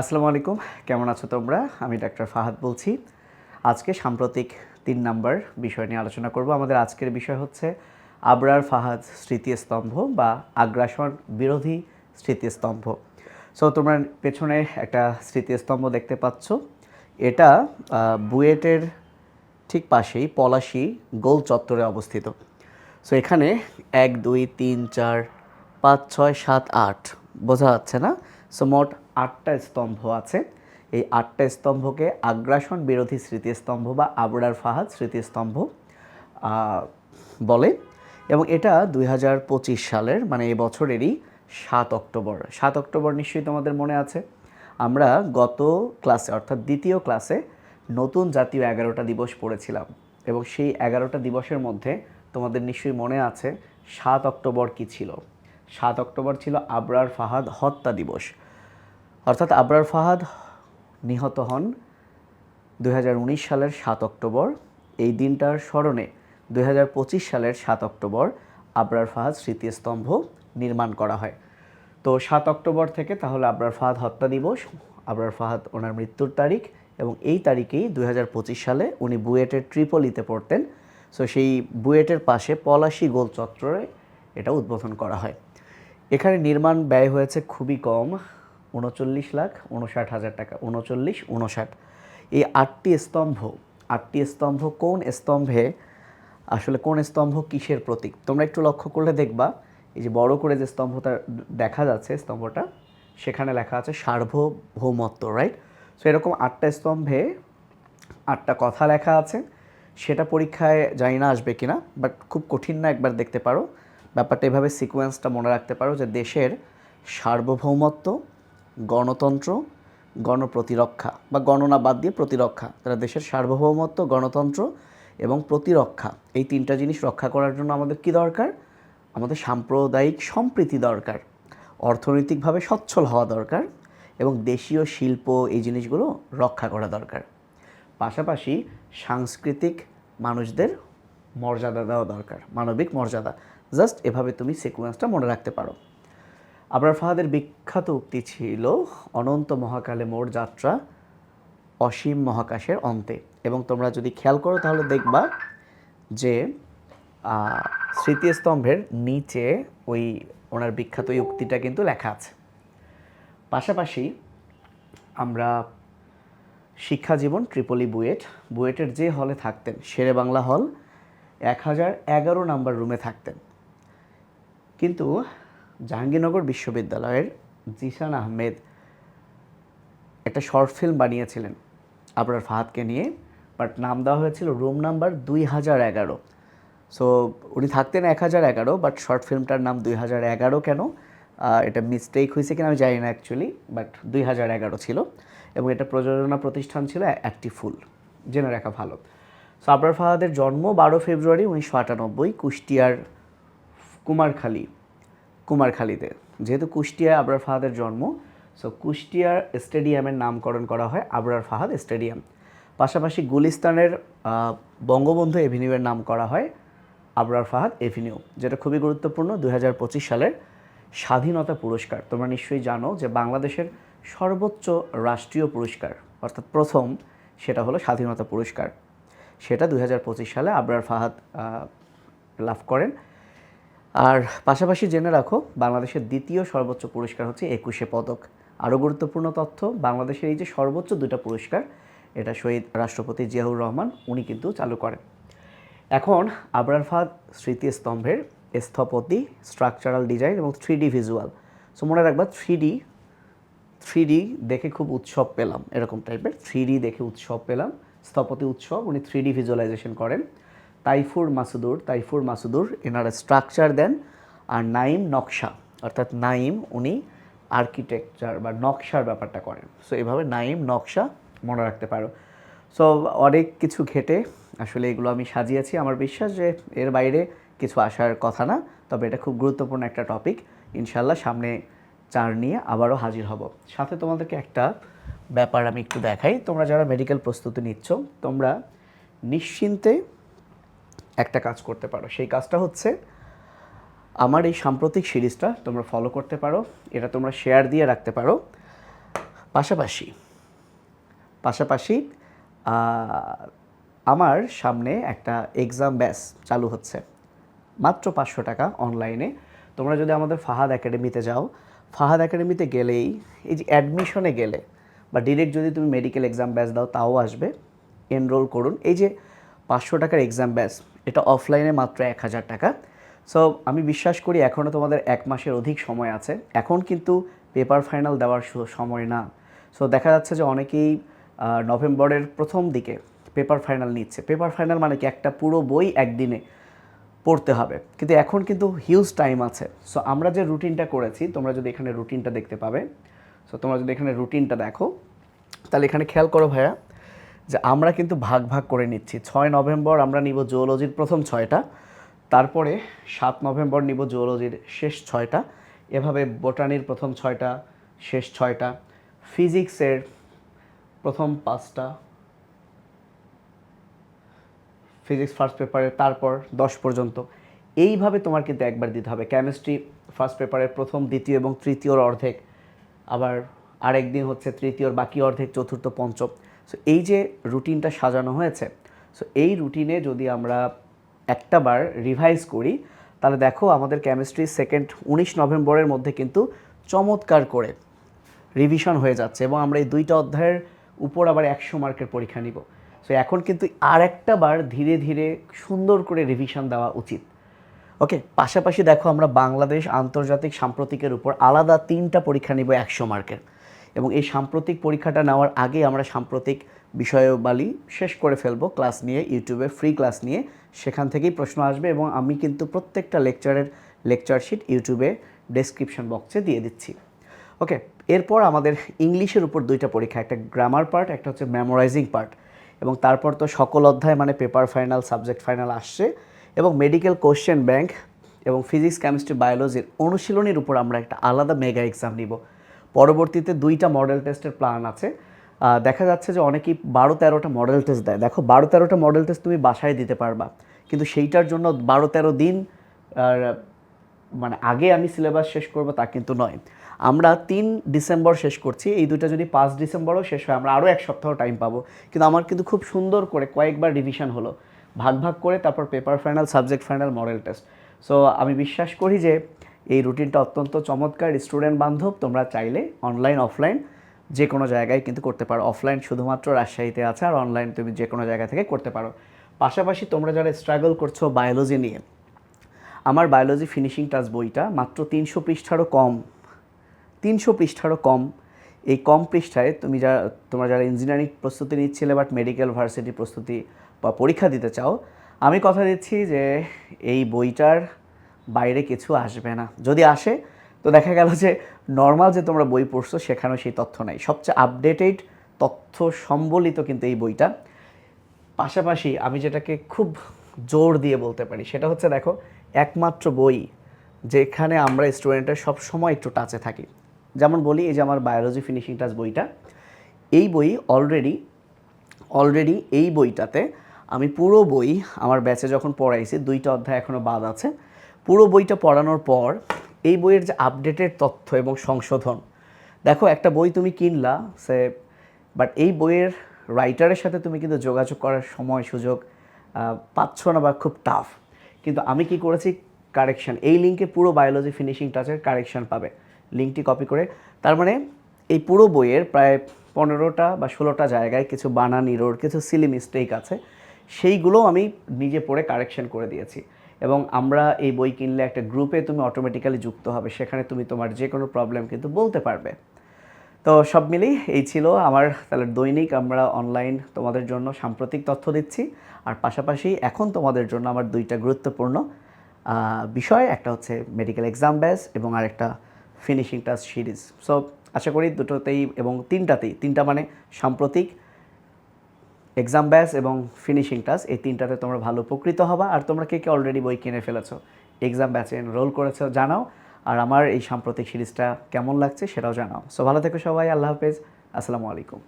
আসসালামু আলাইকুম। কেমন আছো তোমরা? আমি ডাক্তার ফাহাদ বলছি। আজকে সাম্প্রতিক তিন নাম্বার বিষয় নিয়ে আলোচনা করব। আমাদের আজকের বিষয় হচ্ছে আবরার ফাহাদ স্মৃতিস্তম্ভ বা আগ্রাসন বিরোধী স্মৃতিস্তম্ভ। সো তোমরা পেছনে একটা স্মৃতিস্তম্ভ দেখতে পাচ্ছ। এটা বুয়েটের ঠিক পাশেই পলাশি গোল চত্বরে অবস্থিত। সো এখানে এক, দুই, তিন, চার, পাঁচ, ছয়, সাত, আট, বোঝা যাচ্ছে না? সো মোট আটটা স্তম্ভ আছে। এই আটটা স্তম্ভকে আগ্রাসন বিরোধী স্মৃতিস্তম্ভ বা আবরার ফাহাদ স্মৃতিস্তম্ভ বলে। এবং এটা দু হাজার পঁচিশ সালের মানে এই বছরেরই সাত অক্টোবর। সাত অক্টোবর নিশ্চয়ই তোমাদের মনে আছে। আমরা গত ক্লাসে, অর্থাৎ দ্বিতীয় ক্লাসে নতুন জাতীয় এগারোটা দিবস পড়েছিলাম। এবং সেই এগারোটা দিবসের মধ্যে তোমাদের নিশ্চয়ই মনে আছে সাত অক্টোবর কি ছিল? সাত অক্টোবর ছিল আবরার ফাহাদ হত্যা দিবস। অর্থাৎ আবরার ফাহাদ নিহত হন দু হাজার উনিশ সালের সাত অক্টোবর। এই দিনটার স্মরণে দু হাজার পঁচিশ সালের সাত অক্টোবর আবরার ফাহাদ স্মৃতিস্তম্ভ নির্মাণ করা হয়। তো সাত অক্টোবর থেকে তাহলে আবরার ফাহাদ হত্যা দিবস, আবরার ফাহাদ ওনার মৃত্যুর তারিখ এবং এই তারিখেই দুই হাজার পঁচিশ সালে উনি বুয়েটের ট্রিপলিতে পড়তেন। সো সেই বুয়েটের পাশে পলাশি গোল চত্বরে এটা উদ্বোধন করা হয়। এখানে নির্মাণ ব্যয় হয়েছে খুবই কম। উনচল্লিশ লাখ উনষাট হাজার টাকা, উনচল্লিশ, উনষাট। এই আটটি স্তম্ভ আটটি স্তম্ভ কোন স্তম্ভে, আসলে কোন স্তম্ভ কিসের প্রতীক? তোমরা একটু লক্ষ্য করলে দেখবা, এই যে বড় করে যে স্তম্ভটা দেখা যাচ্ছে, স্তম্ভটা, সেখানে লেখা আছে সার্বভৌমত্ব রাইট সো এরকম আটটা স্তম্ভে আটটা কথা লেখা আছে। সেটা পরীক্ষায় জানি না আসবে কিনা বাট খুব কঠিন না একবার দেখতে পারো। ব্যাপারটা এভাবে সিকোয়েন্সটা মনে রাখতে পারো যে দেশের সার্বভৌমত্ব গণতন্ত্র, গণপ্রতিরক্ষা বা গণনা বাদ দিয়ে প্রতিরক্ষা। তারা দেশের সার্বভৌমত্ব, গণতন্ত্র এবং প্রতিরক্ষা এই তিনটা জিনিস রক্ষা করার জন্য আমাদের কি দরকার? আমাদের সাম্প্রদায়িক সম্প্রীতি দরকার, অর্থনৈতিকভাবে সচ্ছল হওয়া দরকার এবং দেশীয় শিল্প এই জিনিসগুলো রক্ষা করা দরকার। পাশাপাশি সাংস্কৃতিক মানুষদের মর্যাদা দেওয়া দরকার, মানবিক মর্যাদা। জাস্ট এভাবে তুমি সিকোয়েন্সটা মনে রাখতে পারো। আবরার ফাহাদের বিখ্যাত উক্তি ছিল, অনন্ত মহাকালে মোর যাত্রা অসীম মহাকাশের অন্তে। এবং তোমরা যদি খেয়াল করো তাহলে দেখবা যে স্মৃতিস্তম্ভের নিচে ওই ওনার বিখ্যাত এই উক্তিটা কিন্তু লেখা আছে। পাশাপাশি আমরা শিক্ষা জীবন ট্রিপলি বুয়েট, বুয়েটের যে হলে থাকতেন, শেরে বাংলা হল, এক হাজার এগারো নাম্বার রুমে থাকতেন। কিন্তু জাহাঙ্গীরনগর বিশ্ববিদ্যালয়ের জিসান আহমেদ একটা শর্ট ফিল্ম বানিয়েছিলেন আপনার ফাহাদকে নিয়ে, বাট নাম দেওয়া হয়েছিল রুম নাম্বার দুই হাজার এগারো। সো উনি থাকতেন এক হাজার এগারো বাট শর্ট ফিল্মটার নাম দুই হাজার এগারো কেন? এটা মিস্টেক হয়েছে কিনা আমি জানি না অ্যাকচুয়ালি বাট দুই হাজার এগারো ছিল এবং এটা প্রযোজনা প্রতিষ্ঠান ছিল একটি ফুল জেনে রাখা ভালো। সো আবরার ফাহাদের জন্ম বারো ফেব্রুয়ারি উনিশশো আটানব্বই কুষ্টিয়ার কুমারখালী। কুমারখালীতে। যেহেতু কুষ্টিয়ায় আবরার ফাহাদের জন্ম সো কুষ্টিয়ার স্টেডিয়ামের নামকরণ করা হয় আবরার ফাহাদ স্টেডিয়াম। পাশাপাশি গুলিস্তানের বঙ্গবন্ধু এভিনিউয়ের নাম করা হয় আবরার ফাহাদ এভিনিউ, যেটা খুবই গুরুত্বপূর্ণ দু হাজার পঁচিশ সালের স্বাধীনতা পুরস্কার। তোমরা নিশ্চয়ই জানো যে বাংলাদেশের সর্বোচ্চ রাষ্ট্রীয় পুরস্কার, অর্থাৎ প্রথম, সেটা হলো স্বাধীনতা পুরস্কার। সেটা দু হাজার পঁচিশ সালে আবরার ফাহাদ লাভ করেন। আর পাশাপাশি জেনে রাখো, বাংলাদেশের দ্বিতীয় সর্বোচ্চ পুরস্কার হচ্ছে একুশে পদক। আরও গুরুত্বপূর্ণ তথ্য, বাংলাদেশের এই যে সর্বোচ্চ দুটো পুরস্কার, এটা শহীদ রাষ্ট্রপতি জিয়াউর রহমান, উনি কিন্তু চালু করেন। এখন আবরার ফাদ স্মৃতিস্তম্ভের স্থপতি স্ট্রাকচারাল ডিজাইন এবং থ্রি ডি ভিজুয়াল সো মনে রাখবা থ্রি ডি থ্রি ডি দেখে খুব উৎসব পেলাম, এরকম টাইপের থ্রি ডি দেখে উৎসব পেলাম, স্থপতি উৎসব, উনি থ্রি ডি ভিজুয়ালাইজেশন করেন। তাইফুর মাসুদুর তাইফুর মাসুদুর এনারা স্ট্রাকচার দেন আর নাইম নকশা, অর্থাৎ নাইম উনি আর্কিটেকচার বা নকশার ব্যাপারটা করেন। সো এভাবে নাইম নকশা মনে রাখতে পারো। সো অনেক কিছু ঘেটে আসলে এগুলো আমি সাজিয়েছি। আমার বিশ্বাস যে এর বাইরে কিছু আসার কথা না, তবে এটা খুব গুরুত্বপূর্ণ একটা টপিক ইনশাল্লাহ সামনে চার নিয়ে আবারও হাজির হব। সাথে তোমাদেরকে একটা ব্যাপার আমি একটু দেখাই। তোমরা যারা মেডিকেল প্রস্তুতি নিচ্ছ, তোমরা নিশ্চিন্তে একটা কাজ করতে পারো। সেই কাজটা হচ্ছে আমার এই সাম্প্রতিক সিরিজটা তোমরা ফলো করতে পারো, এটা তোমরা শেয়ার দিয়ে রাখতে পারো। পাশাপাশি পাশাপাশি আমার সামনে একটা এক্সাম ব্যাস চালু হচ্ছে। মাত্র পাঁচশো টাকা অনলাইনে তোমরা যদি আমাদের ফাহাদ একাডেমিতে যাও, ফাহাদ একাডেমিতে গেলেই, এই যে অ্যাডমিশনে গেলে, বা ডিরেক্ট যদি তুমি মেডিকেল এক্সাম ব্যাচ দাও, তাও আসবে। এনরোল করুন। এই যে পাঁচশো টাকার এক্সাম ব্যাচ এটা অফলাইনে মাত্র এক হাজার টাকা। সো আমি বিশ্বাস করি এখনও তোমাদের এক মাসের অধিক সময় আছে। এখন কিন্তু পেপার ফাইনাল দেওয়ার সময় না। সো দেখা যাচ্ছে যে অনেকেই নভেম্বরের প্রথম দিকে পেপার ফাইনাল নিচ্ছে। পেপার ফাইনাল মানে কি একটা পুরো বই একদিনে পড়তে হবে। কিন্তু এখন কিন্তু হিউজ টাইম আছে। সো আমরা যে রুটিনটা করেছি, তোমরা যদি এখানে রুটিনটা দেখতে পাবে সো তোমরা যদি এখানে রুটিনটা দেখো, তাহলে এখানে খেয়াল করো ভাইয়া যে আমরা কিন্তু ভাগ ভাগ করে নিচ্ছি। ছয় নভেম্বর আমরা নিব জুওলজির প্রথম ছয়টা, তারপরে সাত নভেম্বর নিব জুওলজির শেষ ছয়টা, এভাবে বোটানির প্রথম ছয়টা, শেষ ছয়টা ফিজিক্সের প্রথম পাঁচটা ফিজিক্স ফার্স্ট পেপারে তারপর দশ পর্যন্ত। এইভাবে তোমার কিন্তু একবার দিতে হবে। কেমিস্ট্রি ফার্স্ট পেপারের প্রথম, দ্বিতীয় এবং তৃতীয়র অর্ধেক, আবার আরেক দিন হচ্ছে তৃতীয়র বাকি অর্ধেক, চতুর্থ, পঞ্চম। সো এই যে রুটিনটা সাজানো হয়েছে সো এই রুটিনে যদি আমরা একটা বার রিভাইজ করি, তাহলে দেখো আমাদের কেমিস্ট্রি সেকেন্ড উনিশ নভেম্বরের মধ্যে কিন্তু চমৎকার করে রিভিশন হয়ে যাচ্ছে এবং আমরা এই দুইটা অধ্যায়ের উপর আবার একশো মার্কের পরীক্ষা নিব। সো এখন কিন্তু আর একটা বার ধীরে ধীরে সুন্দর করে রিভিশন দেওয়া উচিত। ওকে পাশাপাশি দেখো আমরা বাংলাদেশ আন্তর্জাতিক সাম্প্রতিকের উপর আলাদা তিনটা পরীক্ষা নিব একশো মার্কের। এবং এই সাম্প্রতিক পরীক্ষাটা নেওয়ার আগে আমরা সাম্প্রতিক বিষয়বালি শেষ করে ফেলব ক্লাস নিয়ে, ইউটিউবে ফ্রি ক্লাস নিয়ে। সেখান থেকেই প্রশ্ন আসবে এবং আমি কিন্তু প্রত্যেকটা লেকচারের লেকচার শিট ইউটিউবে ডেসক্রিপশন বক্সে দিয়ে দিচ্ছি। ওকে, এরপর আমাদের ইংলিশের উপর দুইটা পরীক্ষা, একটা গ্রামার পার্ট, একটা হচ্ছে মেমোরাইজিং পার্ট। এবং তারপর তো সকল অধ্যায় মানে পেপার ফাইনাল সাবজেক্ট ফাইনাল আসছে। এবং মেডিকেল কোশ্চেন ব্যাংক এবং ফিজিক্স কেমিস্ট্রি বায়োলজির অনুশীলনীর উপর আমরা একটা আলাদা মেগা এক্সাম নিব। পরবর্তীতে দুইটা মডেল টেস্টের প্ল্যান আছে। দেখা যাচ্ছে যে অনেকেই বারো তেরোটা মডেল টেস্ট দেয়। দেখো, বারো তেরোটা মডেল টেস্ট তুমি বাসায় দিতে পারবা। কিন্তু সেইটার জন্য বারো তেরো দিন, আর মানে আগে আমি সিলেবাস শেষ করব তা কিন্তু নয়। আমরা তিন ডিসেম্বর শেষ করছি। এই দুটো যদি পাঁচ ডিসেম্বরও শেষ হয়, আমরা আরও এক সপ্তাহ টাইম পাবো। কিন্তু আমার কিন্তু খুব সুন্দর করে কয়েকবার রিভিশন হলো। ভাগ ভাগ করে তারপর paper final subject final model test so আমি বিশ্বাস করি যে এই রুটিনটা অত্যন্ত চমৎকার। স্টুডেন্ট বান্ধব, তোমরা চাইলে অনলাইন অফলাইন যে কোনো জায়গায় কিন্তু করতে পারো। অফলাইন শুধুমাত্র রাজশাহীতে আছে আর অনলাইন তুমি যে কোনো জায়গা থেকে করতে পারো। পাশাপাশি তোমরা যারা স্ট্রাগল করছ বায়োলজি নিয়ে, আমার বায়োলজি ফিনিশিং টাচ বইটা মাত্র তিনশো পৃষ্ঠারও কম, তিনশো পৃষ্ঠারও কম। এই কম পৃষ্ঠায় তুমি যা, তোমরা যারা ইঞ্জিনিয়ারিং প্রস্তুতি নিচ্ছিলে বাট মেডিকেল ভার্সিটি প্রস্তুতি বা পরীক্ষা দিতে চাও, আমি কথা দিচ্ছি যে এই বইটার বাইরে কিছু আসবে না। যদি আসে, তো দেখা গেল যে নর্মাল যে তোমরা বই পড়ছো, সেখানেও সেই তথ্য নাই। সবচেয়ে আপডেটেড তথ্য সম্বলিত কিন্তু এই বইটা। পাশাপাশি আমি যেটাকে খুব জোর দিয়ে বলতে পারি, সেটা হচ্ছে দেখো, একমাত্র বই যেখানে আমরা স্টুডেন্টের সব সময় একটু টাচে থাকি। যেমন বলি, এই যে আমার বায়োলজি ফিনিশিং টাচ বইটা, এই বই অলরেডি অলরেডি এই বইটাতে আমি পুরো বই আমার ব্যাচে যখন পড়াইছি, দুইটা অধ্যায় এখনও বাদ আছে। পুরো বইটা পড়ানোর পর এই বইয়ের যে আপডেটেড তথ্য এবং সংশোধন, দেখো একটা বই তুমি কিনলা, সে বাট এই বইয়ের রাইটারের সাথে তুমি কিন্তু যোগাযোগ করার সময় সুযোগ পাচ্ছ না বা খুব টাফ কিন্তু আমি কি করেছি? কারেকশন এই লিঙ্কে পুরো বায়োলজি ফিনিশিং টাচের কারেকশন পাবে। লিঙ্কটি কপি করে, তার মানে এই পুরো বইয়ের প্রায় পনেরোটা বা ষোলোটা জায়গায় কিছু বানান কিছু সিলি মিস্টেক আছে সেইগুলো আমি নিজে পড়ে কারেকশন করে দিয়েছি। এবং আমরা এই বই কিনলে একটা গ্রুপে তুমি অটোমেটিক্যালি যুক্ত হবে, সেখানে তুমি তোমার যে কোনো প্রবলেম কিন্তু বলতে পারবে। তো সব মিলেই এই ছিল আমার তাহলে দৈনিক আমরা অনলাইন তোমাদের জন্য সাম্প্রতিক তথ্য দিচ্ছি, আর পাশাপাশি এখন তোমাদের জন্য আমার দুইটা গুরুত্বপূর্ণ বিষয়, একটা হচ্ছে মেডিকেল এক্সাম ব্যাস এবং আরেকটা ফিনিশিং টাচ সিরিজ সো আশা করি দুটোতেই এবং তিনটাতেই, তিনটা মানে সাম্প্রতিক এক্সাম ব্যাস এবং ফিনিশিং টাচ এই তিনটাতে তোমরা ভালো উপকৃত হবা। আর তোমরা কে কে অলরেডি বই কিনে ফেলেছো? এক্সাম ব্যাচে এনরোল করেছ, জানাও। আর আমার এই সাম্প্রতিক সিরিজটা কেমন লাগছে সেটাও জানাও। সো ভালো থেকো সবাই, আল্লাহ হাফেজ। আসসালামু আলাইকুম।